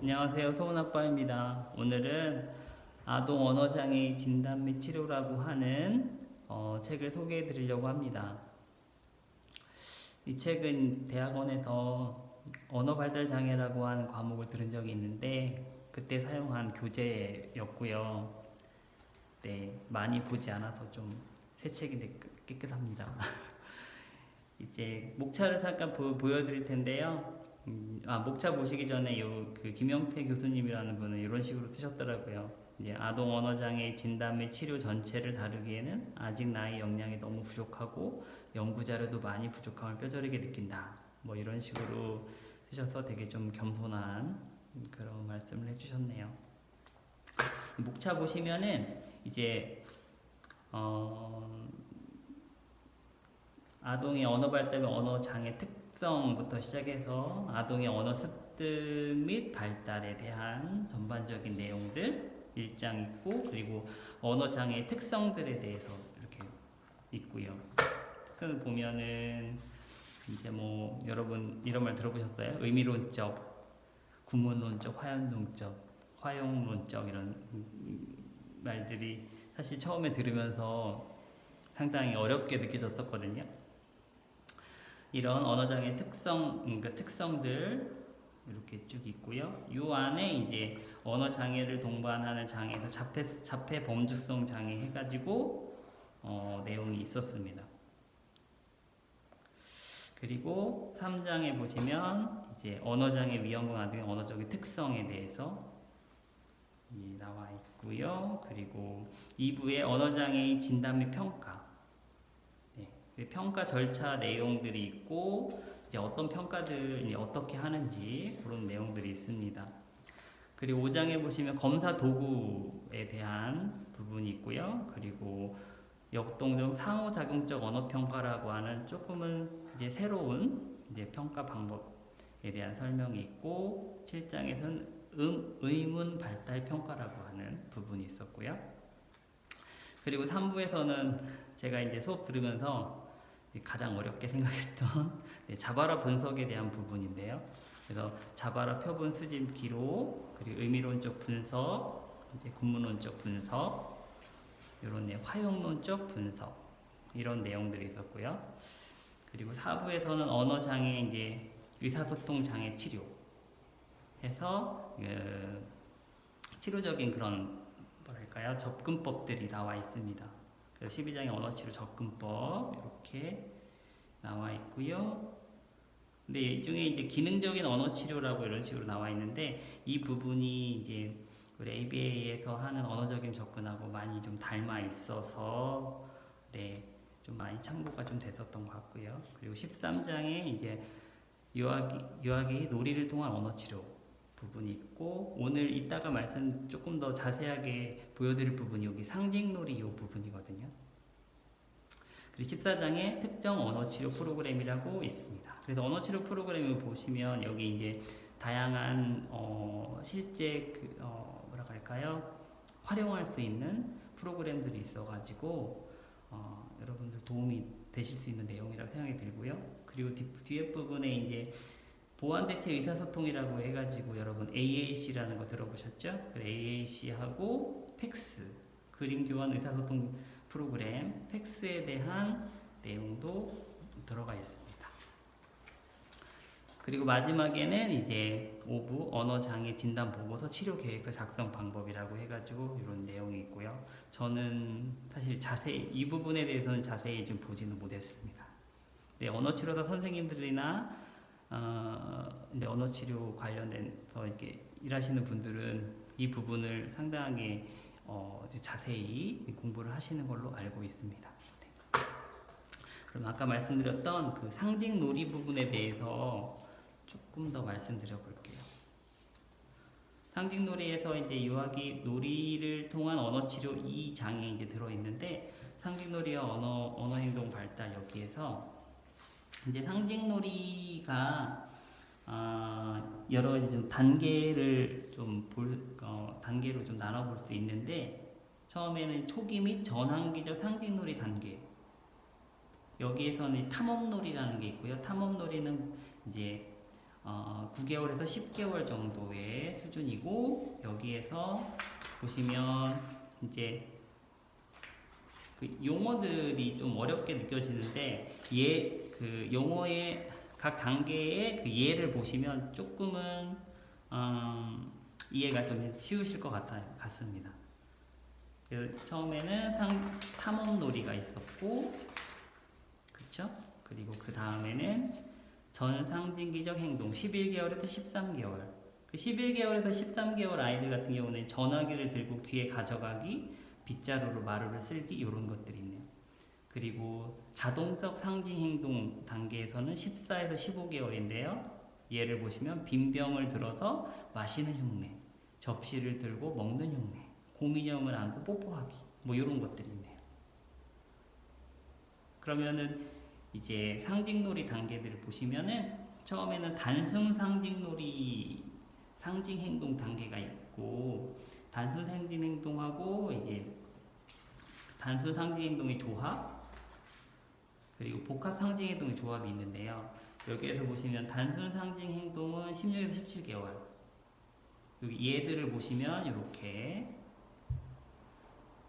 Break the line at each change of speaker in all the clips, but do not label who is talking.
안녕하세요. 소은 아빠입니다. 오늘은 아동 언어장애 진단 및 치료라고 하는 어, 책을 소개해 드리려고 합니다. 이 책은 대학원에서 언어 발달 장애라고 하는 과목을 들은 적이 있는데 그때 사용한 교재였고요. 네, 많이 보지 않아서 좀 새 책인데 깨- 깨끗합니다. 이제 목차를 잠깐 보, 보여드릴 텐데요. 음, 아 목차 보시기 전에 요그 김영태 교수님이라는 분은 이런 식으로 쓰셨더라고요. 이제 아동 언어 장애 진단 및 치료 전체를 다루기에는 아직 나의 역량이 너무 부족하고 연구 자료도 많이 부족함을 뼈저리게 느낀다. 뭐 이런 식으로 쓰셔서 되게 좀 겸손한 그런 말씀을 해주셨네요. 목차 보시면은 이제 어, 아동의 언어 발달 및 언어 장애 특 성부터 시작해서 아동의 언어 습득 및 발달에 대한 전반적인 내용들 일장 있고 그리고 언어 장애 특성들에 대해서 이렇게 있고요. 그 보면은 이제 뭐 여러분 이런 말 들어보셨어요? 의미론적, 구문론적, 화연론적, 화용론적 이런 말들이 사실 처음에 들으면서 상당히 어렵게 느껴졌었거든요. 이런 언어장애 특성, 그러니까 특성들 이렇게 쭉 있고요. 이 안에 이제 언어 장애를 동반하는 장애에서 자폐 자폐 범주성 장애 해가지고 어, 내용이 있었습니다. 그리고 3장에 보시면 이제 언어 장애 위험과 등의 언어적인 특성에 대해서 이 나와 있고요. 그리고 2부의 언어 장애의 진단 및 평가. 평가 절차 내용들이 있고, 이제 어떤 평가들 이제 어떻게 하는지 그런 내용들이 있습니다. 그리고 5장에 보시면 검사 도구에 대한 부분이 있고요. 그리고 역동적 상호작용적 언어평가라고 하는 조금은 이제 새로운 이제 평가 방법에 대한 설명이 있고, 7장에서는 음, 의문 발달 평가라고 하는 부분이 있었고요. 그리고 3부에서는 제가 이제 수업 들으면서 가장 어렵게 생각했던 네, 자바라 분석에 대한 부분인데요. 그래서 자바라 표본 수집 기록, 그리고 의미론적 분석, 이제 군문론적 분석, 이런 내 화용론적 분석 이런 내용들이 있었고요. 그리고 4부에서는 언어 장애 이제 의사소통 장애 치료 해서 그 치료적인 그런 뭐랄까요 접근법들이 나와 있습니다. 그래서 12장의 언어치료 접근법 이렇게 나와 있고요. 근데 이 중에 이제 기능적인 언어치료라고 이런 식으로 나와 있는데 이 부분이 이제 우리 ABA에서 하는 언어적인 접근하고 많이 좀 닮아 있어서 네좀 많이 참고가 좀 됐었던 것 같고요. 그리고 13장에 이제 유아기 유아기 놀이를 통한 언어치료 부분이 있고 오늘 이따가 말씀 조금 더 자세하게 보여드릴 부분이 여기 상징놀이 이 부분이거든요. 그리고 14장에 특정 언어치료 프로그램이라고 있습니다. 그래서 언어치료 프로그램을 보시면 여기 이제 다양한 어 실제 그 어 뭐라 할까요? 활용할 수 있는 프로그램들이 있어가지고 어 여러분들 도움이 되실 수 있는 내용이라고 생각이 들고요. 그리고 뒤, 뒤에 부분에 이제 보완대체 의사소통이라고 해가지고 여러분 AAC라는 거 들어보셨죠? 그 AAC하고 팩스 그림 교환 의사소통 프로그램 팩스에 대한 내용도 들어가 있습니다. 그리고 마지막에는 이제 5부 언어장애 진단 보고서 치료 계획서 작성 방법이라고 해가지고 이런 내용이 있고요. 저는 사실 자세히 이 부분에 대해서는 자세히 좀 보지는 못했습니다. 네, 언어치료사 선생님들이나 어, 언어 치료 관련돼서 이렇게 일하시는 분들은 이 부분을 상당히 어, 자세히 공부를 하시는 걸로 알고 있습니다. 네. 그럼 아까 말씀드렸던 그 상징 놀이 부분에 대해서 조금 더 말씀드려 볼게요. 상징 놀이에서 이제 유아기 놀이를 통한 언어 치료 이 장에 이제 들어 있는데 상징 놀이와 언어 언어 행동 발달 여기에서 이제 상징놀이가 어, 여러 가지 좀 단계를 좀 볼, 어, 단계로 좀 나눠볼 수 있는데 처음에는 초기 및 전환기적 상징놀이 단계 여기에서는 탐험놀이라는 게 있고요. 탐험놀이는 이제 어, 9개월에서 10개월 정도의 수준이고 여기에서 보시면 이제 그 용어들이 좀 어렵게 느껴지는데 예 그 용어의 각 단계의 그 예를 보시면 조금은 음, 이해가 좀 쉬우실 것 같아요 같습니다. 그래서 처음에는 상, 탐험놀이가 있었고 그쵸? 그리고 그 다음에는 전상징기적 행동 11개월에서 13개월 그 11개월에서 13개월 아이들 같은 경우는 전화기를 들고 귀에 가져가기 빗자루로 마루를 쓸기 이런 것들이 있네요. 그리고 자동적 상징 행동 단계에서는 14에서 15개월인데요. 예를 보시면 빈 병을 들어서 마시는 흉내, 접시를 들고 먹는 흉내, 곰인형을 안고 뽀뽀하기 뭐 이런 것들이 있네요. 그러면은 이제 상징놀이 단계들을 보시면은 처음에는 단순 상징놀이 상징 행동 단계가 있고 단순 상징 행동하고 이제 단순 상징 행동의 조합 그리고 복합 상징 행동의 조합이 있는데요. 여기에서 보시면 단순 상징 행동은 16에서 17개월. 여기 얘들을 보시면 이렇게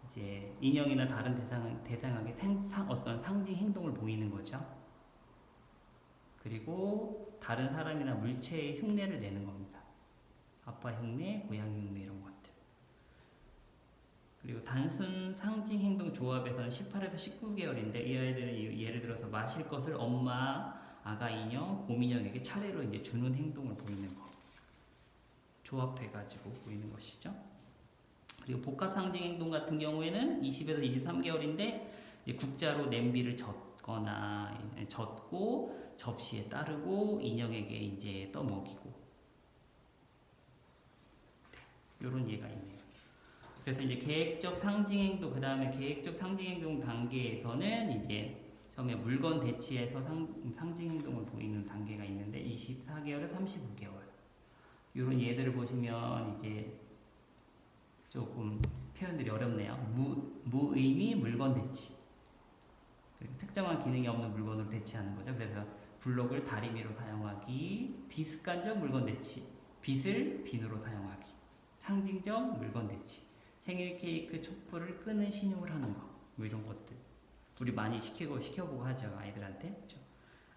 이제 인형이나 다른 대상 대상에게 생, 상, 어떤 상징 행동을 보이는 거죠. 그리고 다른 사람이나 물체의 흉내를 내는 겁니다. 아빠 흉내, 고양이 흉내 이런 것들. 그리고 단순 상징 행동 조합에서는 18에서 19개월인데 이 아이들은 이- 예를 들어서 마실 것을 엄마, 아가 인형, 곰인형에게 차례로 이제 주는 행동을 보이는 거. 조합해가지고 보이는 것이죠. 그리고 복합 상징 행동 같은 경우에는 20에서 23개월인데 국자로 냄비를 젓거나 예, 젓고 접시에 따르고 인형에게 이제 떠먹이고 이런 예가 있네요. 그래서 이제 계획적 상징 행동 그 다음에 계획적 상징 행동 단계에서는 이제 처음에 물건 대치에서 상, 상징 행동을 보이는 단계가 있는데 24개월에 35개월 이런 예들을 보시면 이제 조금 표현들이 어렵네요. 무, 무의미 물건 대치. 특정한 기능이 없는 물건으로 대치하는 거죠. 그래서 블록을 다리미로 사용하기, 비습관적 물건 대치, 빛을 비누로 사용하기, 상징적 물건 대치, 생일 케이크 촛불을 끄는 신용을 하는 거, 뭐 이런 것들. 우리 많이 시키고 시켜보고 하죠 아이들한테. 그렇죠?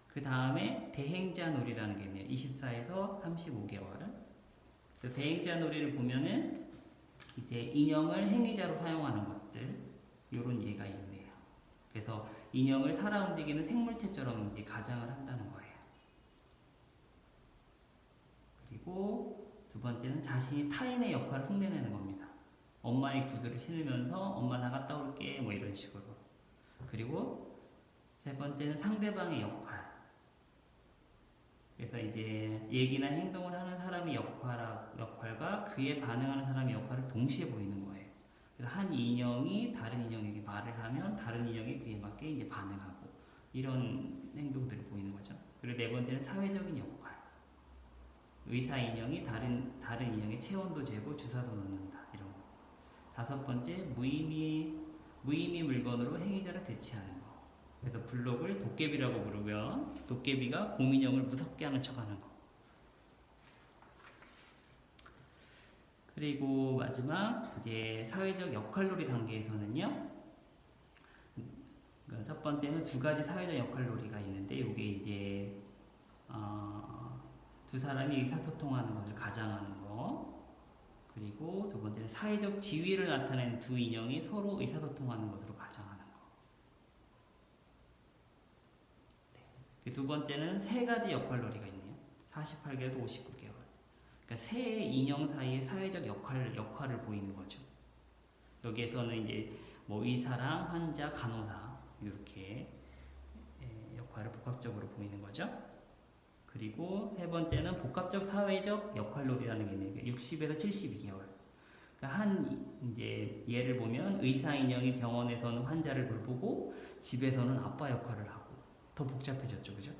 그 다음에 대행자 놀이라는 게 있네요. 24에서 35개월. 그래서 대행자 놀이를 보면은 이제 인형을 행위자로 사용하는 것들 이런 예가 있네요. 그래서 인형을 살아 움직이는 생물체처럼 이제 가장을 한다는 거예요. 그리고 두 번째는 자신이 타인의 역할을 흉내내는 겁니다. 엄마의 구두를 신으면서 엄마 나갔다 올게 뭐 이런 식으로. 그리고 세 번째는 상대방의 역할. 그래서 이제 얘기나 행동을 하는 사람의 역할, 역할과 그에 반응하는 사람의 역할을 동시에 보이는 거예요. 그래서 한 인형이 다른 인형에게 말을 하면 다른 인형이 그에 맞게 이제 반응하고 이런 행동들을 보이는 거죠. 그리고 네 번째는 사회적인 역할. 의사 인형이 다른 다른 인형의 체온도 재고 주사도 이런 거. 다섯 번째 무의미 무의미 물건으로 행위자를 대체하는 거. 그래서 블록을 도깨비라고 부르고요. 도깨비가 곰인형을 무섭게 하는 척하는 거. 그리고 마지막 이제 사회적 역할놀이 단계에서는요. 그첫 번째는 두 가지 사회적 역할놀이가 있는데 이게 이제 어, 두 사람이 의사소통하는 것을 가장하는 거. 그리고 두 번째는 사회적 지위를 나타내는 두 인형이 서로 의사소통하는 것으로 가장하는 거. 네. 두 번째는 세 가지 역할놀이가 있네요. 48개월에서 59개월. 그러니까 세 인형 사이의 사회적 역할 역할을 보이는 거죠. 여기에서는 이제 뭐 의사랑 환자, 간호사 이렇게 예, 역할을 복합적으로 보이는 거죠. 그리고 세 번째는 복합적 사회적 역할놀이라는 게 있네요. 60에서 72개월. 그러니까 한 이제 예를 보면 의사 인형이 병원에서는 환자를 돌보고 집에서는 아빠 역할을 하고 더 복잡해졌죠, 그죠?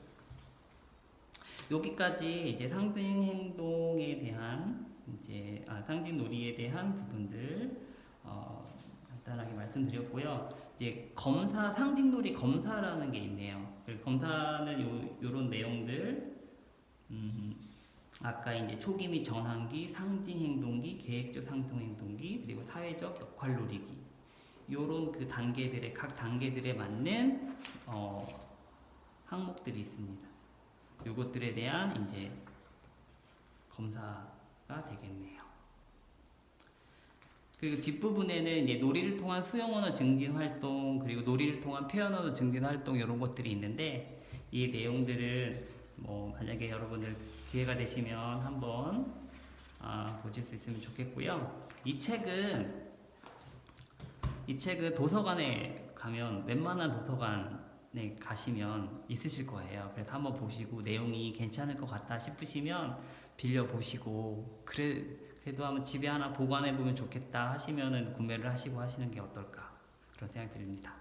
여기까지 이제 상징 행동에 대한 이제 아, 상징 놀이에 대한 부분들 어, 간단하게 말씀드렸고요. 이제 검사 상징 놀이 검사라는 게 있네요. 그 검사는 요 요런 내용들 음, 아까 이제 초기 및 전환기, 상징 행동기, 계획적 상동 행동기, 그리고 사회적 역할 누리기. 요런 그 단계들의 각 단계들에 맞는 어, 항목들이 있습니다. 요것들에 대한 이제 검사가 되겠네요. 그리고 뒷부분에는 이제 놀이를 통한 수용 언어 증진 활동 그리고 놀이를 통한 표현 언어 증진 활동 이런 것들이 있는데 이 내용들은 뭐 만약에 여러분들 기회가 되시면 한번 아, 보실 수 있으면 좋겠고요. 이 책은 이 책은 도서관에 가면 웬만한 도서관에 가시면 있으실 거예요. 그래서 한번 보시고 내용이 괜찮을 것 같다 싶으시면 빌려 보시고 그래 그래도 한번 집에 하나 보관해 보면 좋겠다 하시면은 구매를 하시고 하시는 게 어떨까 그런 생각 드립니다.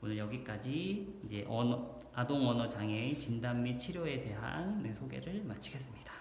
네. 오늘 여기까지 이제 언어, 아동 언어 장애 진단 및 치료에 대한 네, 소개를 마치겠습니다.